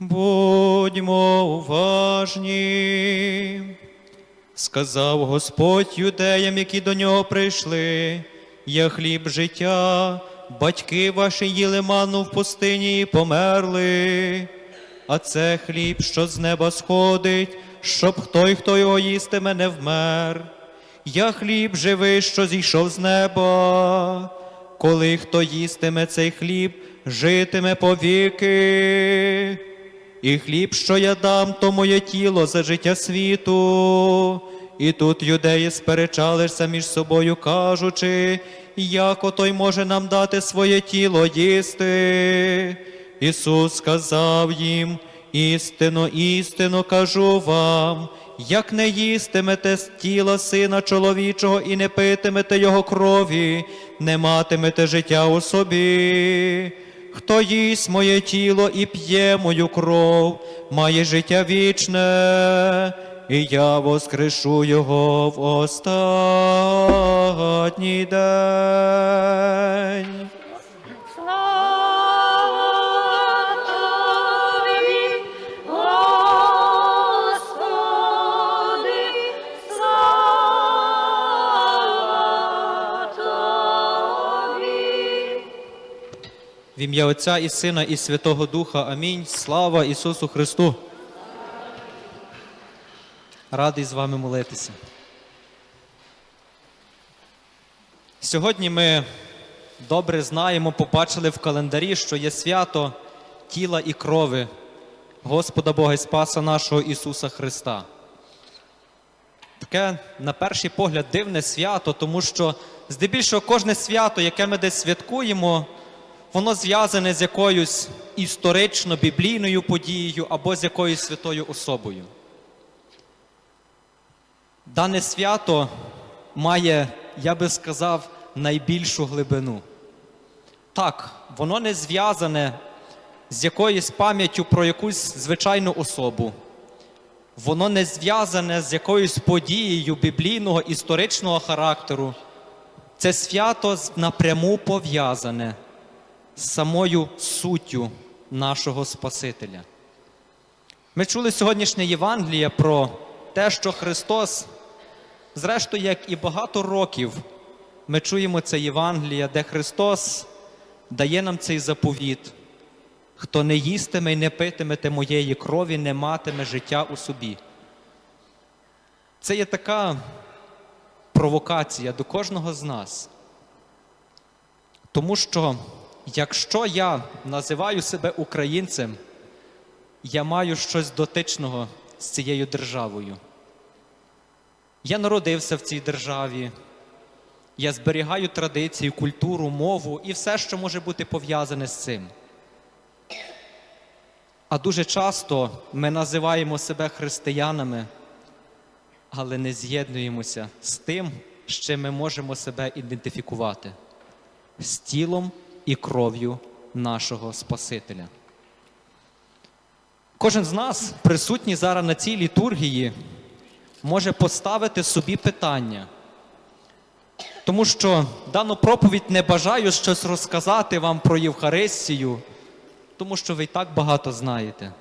Будьмо уважні. Сказав Господь юдеям, які до нього прийшли, я хліб життя, батьки ваші їли ману в пустині і померли. А це хліб, що з неба сходить, щоб той, хто його їстиме, не вмер. Я хліб живий, що зійшов з неба. Коли хто їстиме цей хліб, житиме повіки. І хліб, що я дам, то моє тіло за життя світу. І тут юдеї сперечалися між собою, кажучи, як отой може нам дати своє тіло їсти. Ісус сказав їм, істинно, істинно кажу вам, як не їстимете з тіла сина чоловічого і не питимете його крові, не матимете життя у собі. Хто їсть моє тіло і п'є мою кров, має життя вічне, і я воскрешу його в останній день. В ім'я Отця і Сина, і Святого Духа. Амінь. Слава Ісусу Христу. Радий з вами молитися. Сьогодні ми добре знаємо, побачили в календарі, що є свято тіла і крови Господа Бога і Спаса нашого Ісуса Христа. Таке, на перший погляд, дивне свято, тому що здебільшого кожне свято, яке ми десь святкуємо, воно зв'язане з якоюсь історично-біблійною подією або з якоюсь святою особою. Дане свято має, я би сказав, найбільшу глибину. Так, воно не зв'язане з якоюсь пам'яттю про якусь звичайну особу. Воно не зв'язане з якоюсь подією біблійного історичного характеру. Це свято напряму пов'язане самою суттю нашого Спасителя. Ми чули сьогоднішнє Євангеліє про те, що Христос, зрештою, як і багато років, ми чуємо це Євангеліє, де Христос дає нам цей заповіт. Хто не їстиме і не питиме те моєї крові, не матиме життя у собі. Це є така провокація до кожного з нас. Тому що якщо я називаю себе українцем, я маю щось дотичного з цією державою. Я народився в цій державі, я зберігаю традиції, культуру, мову і все, що може бути пов'язане з цим. А дуже часто ми називаємо себе християнами, але не з'єднуємося з тим, з чим ми можемо себе ідентифікувати з тілом і кров'ю нашого Спасителя. Кожен з нас, присутній зараз на цій літургії, може поставити собі питання. Тому що дану проповідь не бажаю щось розказати вам про Євхаристію, тому що ви і так багато знаєте.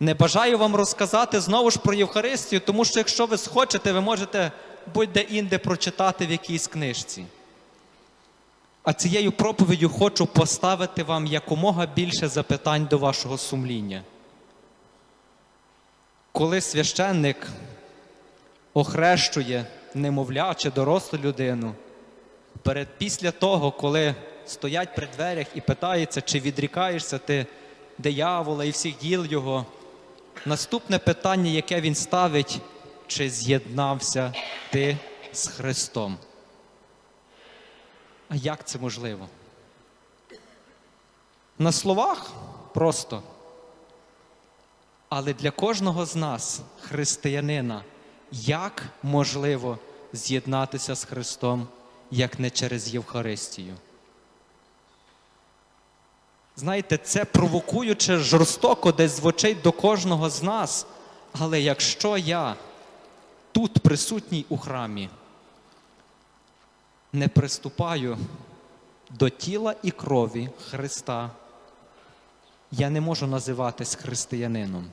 Не бажаю вам розказати знову ж про Євхаристію, тому що якщо ви схочете, ви можете будь-де інде прочитати в якійсь книжці. А цією проповіддю хочу поставити вам якомога більше запитань до вашого сумління. Коли священник охрещує немовля чи дорослу людину, перед після того, коли стоять при дверях і питаються, чи відрікаєшся ти диявола і всіх діл його, наступне питання, яке він ставить, чи з'єднався ти з Христом? А як це можливо? На словах просто. Але для кожного з нас, християнина, як можливо з'єднатися з Христом, як не через Євхаристію? Знаєте, це провокуюче жорстоко десь звучить до кожного з нас. Але якщо я тут присутній у храмі, не приступаю до тіла і крові Христа, я не можу називатись християнином.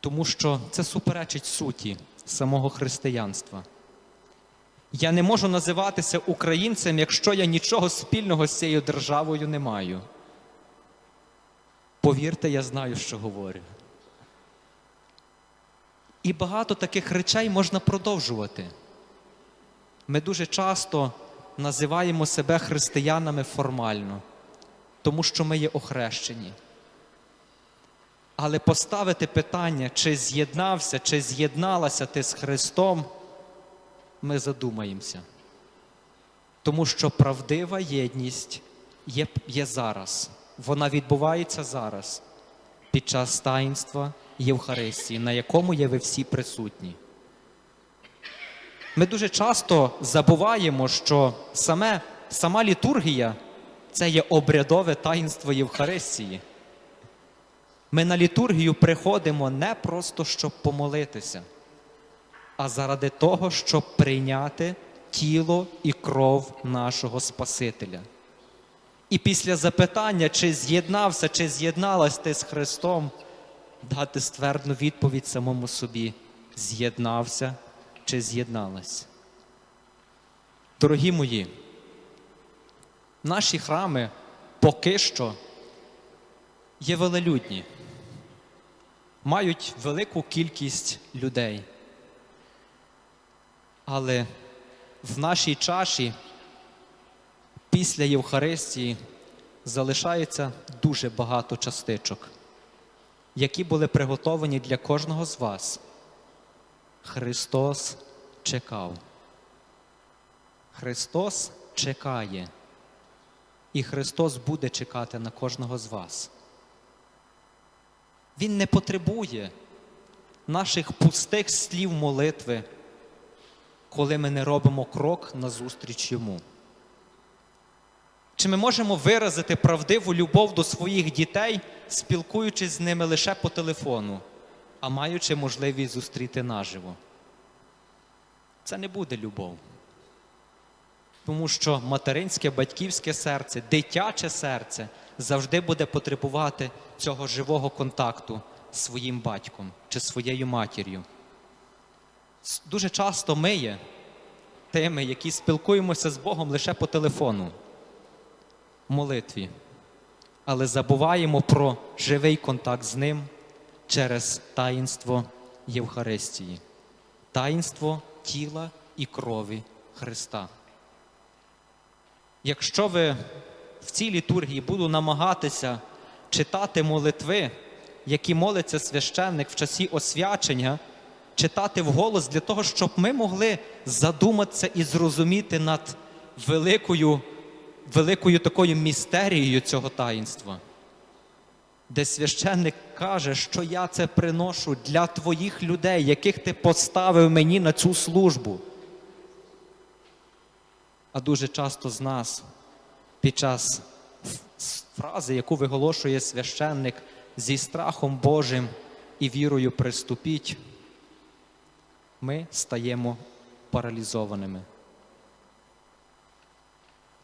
Тому що це суперечить суті самого християнства. Я не можу називатися українцем, якщо я нічого спільного з цією державою не маю. Повірте, я знаю, що говорю. І багато таких речей можна продовжувати. Ми дуже часто називаємо себе християнами формально, тому що ми є охрещені. Але поставити питання, чи з'єднався, чи з'єдналася ти з Христом, ми задумаємося. Тому що правдива єдність є, є зараз. Вона відбувається зараз, під час таїнства Євхаристії, на якому є ви всі присутні. Ми дуже часто забуваємо, що саме, сама літургія це є обрядове таїнство Євхаристії. Ми на літургію приходимо не просто щоб помолитися, а заради того, щоб прийняти тіло і кров нашого Спасителя. І після запитання, чи з'єднався, чи з'єдналась ти з Христом, дати ствердну відповідь самому собі: з'єднався чи з'єдналась. Дорогі мої, наші храми поки що є велелюдні, мають велику кількість людей. Але в нашій чаші після Євхаристії залишається дуже багато частичок, які були приготовані для кожного з вас. Христос чекав. Христос чекає. І Христос буде чекати на кожного з вас. Він не потребує наших пустих слів молитви, коли ми не робимо крок назустріч йому. Чи ми можемо виразити правдиву любов до своїх дітей, спілкуючись з ними лише по телефону, а маючи можливість зустріти наживо? Це не буде любов. Тому що материнське батьківське серце, дитяче серце завжди буде потребувати цього живого контакту з своїм батьком чи своєю матір'ю. Дуже часто ми є тими, які спілкуємося з Богом лише по телефону, в молитві, але забуваємо про живий контакт з Ним через таїнство Євхаристії, таїнство тіла і крові Христа. Якщо ви в цій літургії буду намагатися читати молитви, які молиться священник в часі освячення, читати вголос для того, щоб ми могли задуматися і зрозуміти над великою, великою такою містерією цього таїнства, де священник каже, що я це приношу для твоїх людей, яких ти поставив мені на цю службу. А дуже часто з нас під час фрази, яку виголошує священник зі страхом Божим і вірою приступіть, ми стаємо паралізованими.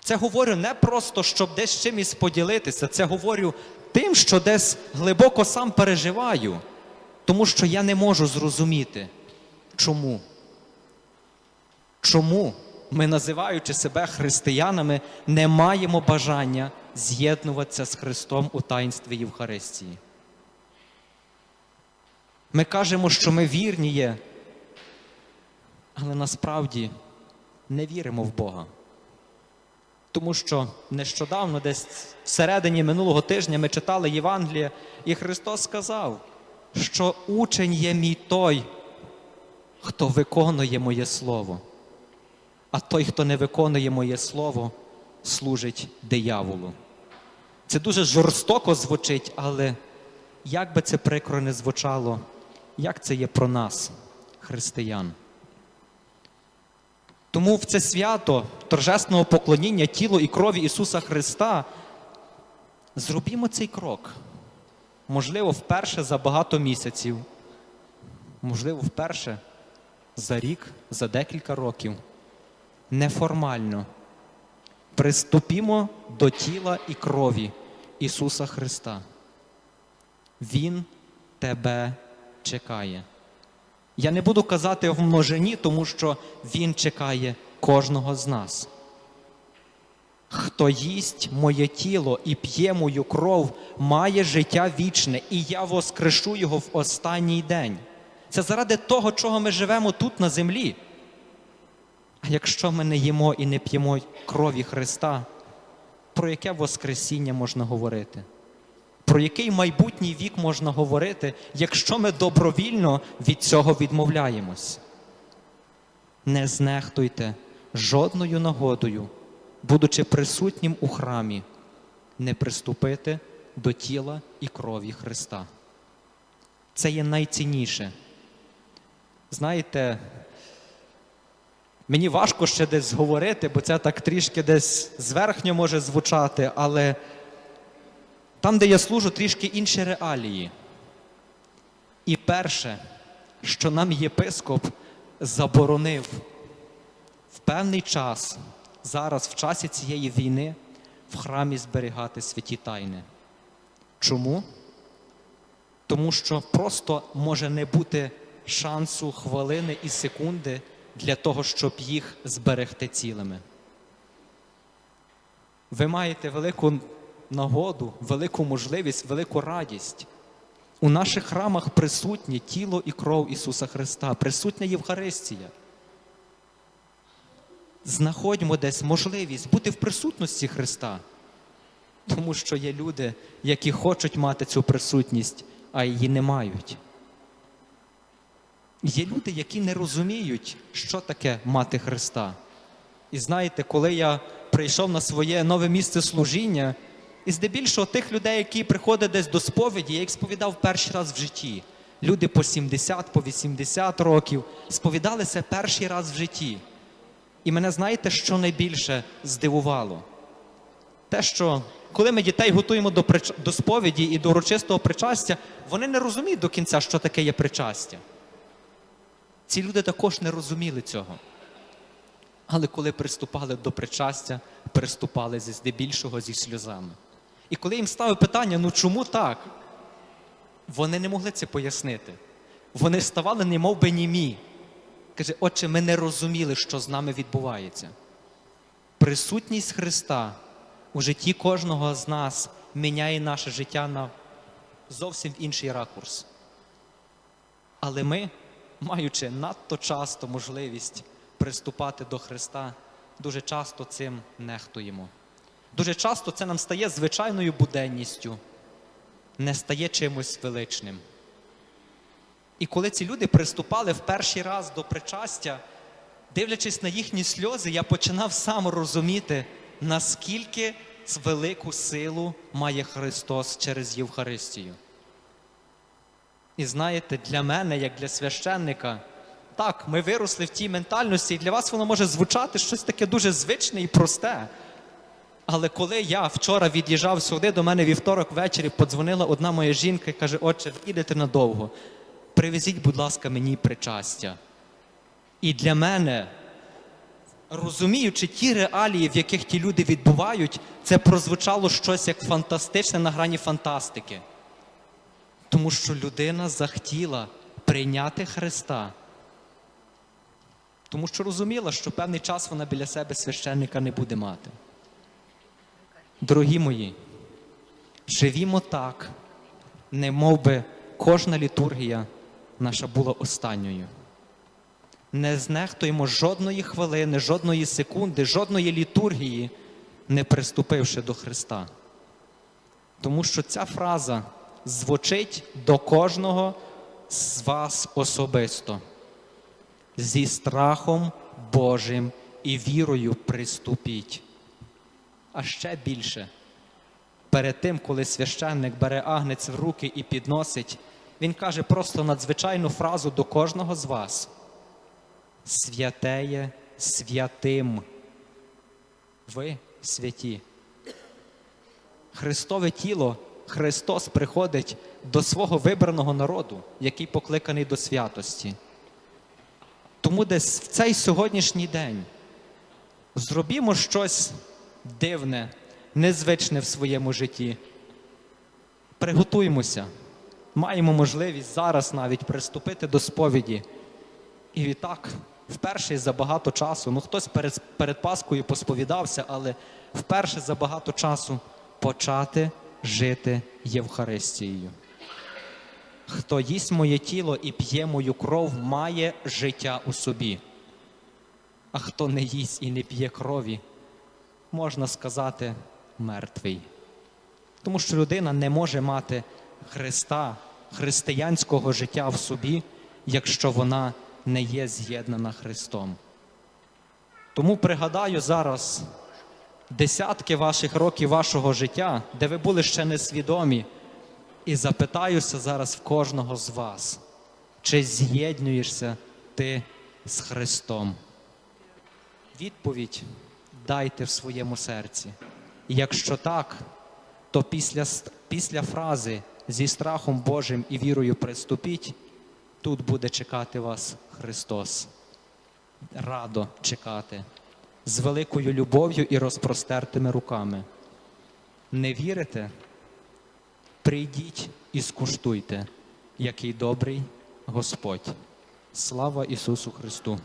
Це говорю не просто, щоб десь чимось поділитися, це говорю тим, що десь глибоко сам переживаю, тому що я не можу зрозуміти, чому. Чому ми, називаючи себе християнами, не маємо бажання з'єднуватися з Христом у таїнстві Євхаристії? Ми кажемо, що ми вірні є, але насправді не віримо в Бога. Тому що нещодавно, десь всередині минулого тижня, ми читали Євангеліє, і Христос сказав, що учень є мій той, хто виконує моє Слово. А той, хто не виконує моє слово, служить дияволу. Це дуже жорстоко звучить, але як би це прикро не звучало, як це є про нас, християн. Тому в це свято торжественного поклоніння тілу і крові Ісуса Христа зробімо цей крок. Можливо, вперше за багато місяців, можливо, вперше за рік, за декілька років неформально. Приступімо до тіла і крові Ісуса Христа. Він тебе чекає. Я не буду казати в множині, тому що Він чекає кожного з нас. Хто їсть моє тіло і п'є мою кров, має життя вічне, і я воскрешу його в останній день. Це заради того, чого ми живемо тут на землі. А якщо ми не їмо і не п'ємо крові Христа, про яке Воскресіння можна говорити? Про який майбутній вік можна говорити, якщо ми добровільно від цього відмовляємось? Не знехтуйте жодною нагодою, будучи присутнім у храмі, не приступити до тіла і крові Христа. Це є найцінніше. Знаєте, мені важко ще десь говорити, бо це так трішки десь зверхньо може звучати, але там, де я служу, трішки інші реалії. І перше, що нам єпископ заборонив в певний час, зараз, в часі цієї війни, в храмі зберігати святі тайни. Чому? Тому що просто може не бути шансу хвилини і секунди для того, щоб їх зберегти цілими. Ви маєте велику нагоду, велику можливість, велику радість. У наших храмах присутнє тіло і кров Ісуса Христа, присутня Євхаристія. Знаходьмо десь можливість бути в присутності Христа, тому що є люди, які хочуть мати цю присутність, а її не мають. Є люди, які не розуміють, що таке мати Христа. І знаєте, коли я прийшов на своє нове місце служіння, і здебільшого тих людей, які приходять десь до сповіді, я їх сповідав перший раз в житті. Люди по 70, по 80 років сповідалися перший раз в житті. І мене знаєте, що найбільше здивувало? Те, що коли ми дітей готуємо до, прич... до сповіді і до урочистого причастя, вони не розуміють до кінця, що таке є причастя. Ці люди також не розуміли цього. Але коли приступали до причастя, приступали здебільшого зі сльозами. І коли їм ставив питання, ну чому так? Вони не могли це пояснити. Вони ставали, немов би німі. Каже, отче, ми не розуміли, що з нами відбувається. Присутність Христа у житті кожного з нас міняє наше життя на зовсім інший ракурс. Але ми, маючи надто часто можливість приступати до Христа, дуже часто цим нехтуємо. Дуже часто це нам стає звичайною буденністю, не стає чимось величним. І коли ці люди приступали в перший раз до причастя, дивлячись на їхні сльози, я починав сам розуміти, наскільки велику силу має Христос через Євхаристію. І знаєте, для мене, як для священника, так, ми виросли в тій ментальності, і для вас воно може звучати щось таке дуже звичне і просте. Але коли я вчора від'їжджав сюди, до мене вівторок ввечері подзвонила одна моя жінка і каже: Отче, їдете надовго. Привезіть, будь ласка, мені причастя. І для мене, розуміючи ті реалії, в яких ті люди відбувають, це прозвучало щось як фантастичне на грані фантастики. Тому що людина захотіла прийняти Христа. Тому що розуміла, що певний час вона біля себе священника не буде мати. Дорогі мої, живімо так, не мов би кожна літургія наша була останньою. Не знехтуємо жодної хвилини, жодної секунди, жодної літургії, не приступивши до Христа. Тому що ця фраза звучить до кожного з вас особисто. Зі страхом Божим і вірою приступіть. А ще більше. Перед тим, коли священник бере агнець в руки і підносить, він каже просто надзвичайну фразу до кожного з вас: Святеє святим. Ви святі. Христове тіло, Христос приходить до свого вибраного народу, який покликаний до святості. Тому десь в цей сьогоднішній день зробімо щось дивне, незвичне в своєму житті. Приготуймося. Маємо можливість зараз навіть приступити до сповіді. І відтак, вперше за багато часу, ну хтось перед, перед Паскою посповідався, але вперше за багато часу почати жити Євхаристією. Хто їсть моє тіло і п'є мою кров, має життя у собі. А хто не їсть і не п'є крові, можна сказати, мертвий. Тому що людина не може мати Христа, християнського життя в собі, якщо вона не є з'єднана Христом. Тому пригадаю зараз десятки ваших років вашого життя, де ви були ще несвідомі, і запитаюся зараз в кожного з вас, чи з'єднуєшся ти з Христом? Відповідь дайте в своєму серці. І якщо так, то після, після фрази зі страхом Божим і вірою приступіть, тут буде чекати вас Христос. Радо чекати, з великою любов'ю і розпростертими руками. Не вірите? Прийдіть і скуштуйте, який добрий Господь. Слава Ісусу Христу!